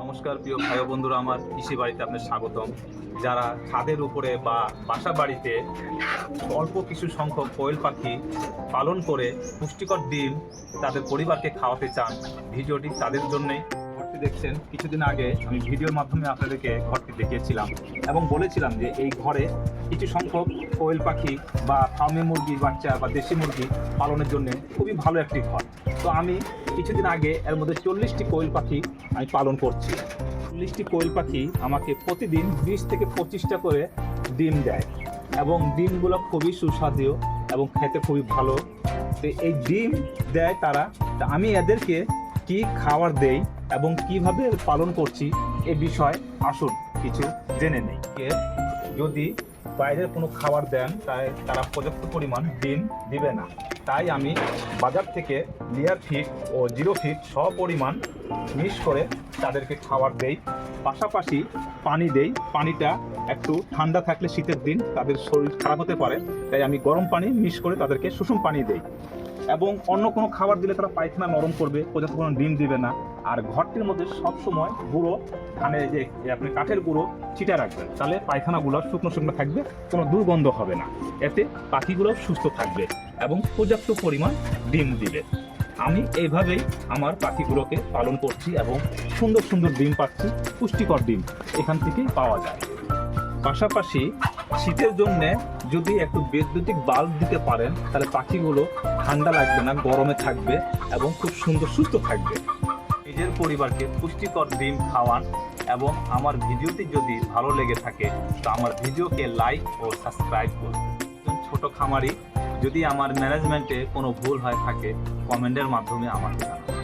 নমস্কার, প্রিয় ভাই বন্ধুরা, আমার কৃষি বাড়িতে আপনার স্বাগতম। যারা ছাদের উপরে বা বাসা বাড়িতে অল্প কিছু সংখ্যক কোয়েল পাখি পালন করে পুষ্টিকর ডিম তাদের পরিবারকে খাওয়াতে চান, ভিডিওটি তাদের জন্যই। ঘরটি দেখছেন, কিছুদিন আগে আমি ভিডিওর মাধ্যমে আপনাদেরকে ঘরটি দেখিয়েছিলাম এবং বলেছিলাম যে এই ঘরে কিছু সংখ্যক কোয়েল পাখি বা ফার্মে মুরগি, বাচ্চা বা দেশি মুরগি পালনের জন্য খুবই ভালো একটি ঘর। তো আমি কিছুদিন আগে এর মধ্যে চল্লিশটি কোয়েল পাখি আমি পালন করছি। চল্লিশটি কোয়েল পাখি আমাকে প্রতিদিন বিশ থেকে পঁচিশটা করে ডিম দেয় এবং ডিমগুলো খুবই সুস্বাদু এবং খেতে খুবই ভালো। তো এই ডিম দেয় তারা। তা আমি এদেরকে কি খাবার দেই এবং কীভাবে পালন করছি এ বিষয়ে আসুন, কিছু জেনে নেই। যদি বাইরের কোনো খাবার দেন, তাই তারা পর্যাপ্ত পরিমাণ ডিম দিবে না। তাই আমি বাজার থেকে লেয়ার ফিট ও জিরো ফিট সপরিমাণ মিক্স করে তাদেরকে খাবার দেই। পাশাপাশি পানি দেই। পানিটা একটু ঠান্ডা থাকলে শীতের দিন তাদের শরীর খারাপ হতে পারে, তাই আমি গরম পানি মিক্স করে তাদেরকে সুষুম পানি দেই। এবং অন্য কোনো খাবার দিলে তারা পায়খানা নরম করবে, পর্যাপ্ত পরিমাণ ডিম দিবে না। আর ঘরটির মধ্যে সবসময় গুঁড়ো, ধানের যে যে আপনি কাঠের গুঁড়ো ছিটা রাখবেন। তাহলে পায়খানাগুলো শুকনো শুকনো থাকবে, কোনো দুর্গন্ধ হবে না। এতে পাখিগুলো সুস্থ থাকবে এবং পর্যাপ্ত পরিমাণ ডিম দিবে। আমি এইভাবেই আমার পাখিগুলোকে পালন করছি এবং সুন্দর সুন্দর ডিম পাচ্ছি, পুষ্টিকর ডিম এখান থেকেই পাওয়া যায়। পাশাপাশি শীতের জন্য যদি একটু বৈদ্যুতিক বাল্ব দিতে পারেন, তাহলে পাখিগুলো ঠান্ডা লাগবে না, গরমে থাকবে এবং খুব সুন্দর সুস্থ থাকবে। নিজের পরিবারকে পুষ্টিকর ডিম খাওয়ান এবং আমার ভিডিওটি যদি ভালো লেগে থাকে, তো আমার ভিডিওকে লাইক ও সাবস্ক্রাইব করুন। ছোট খামারি যদি আমার ম্যানেজমেন্টে কোনো ভুল হয়ে থাকে, কমেন্টের মাধ্যমে আমাকে জানান।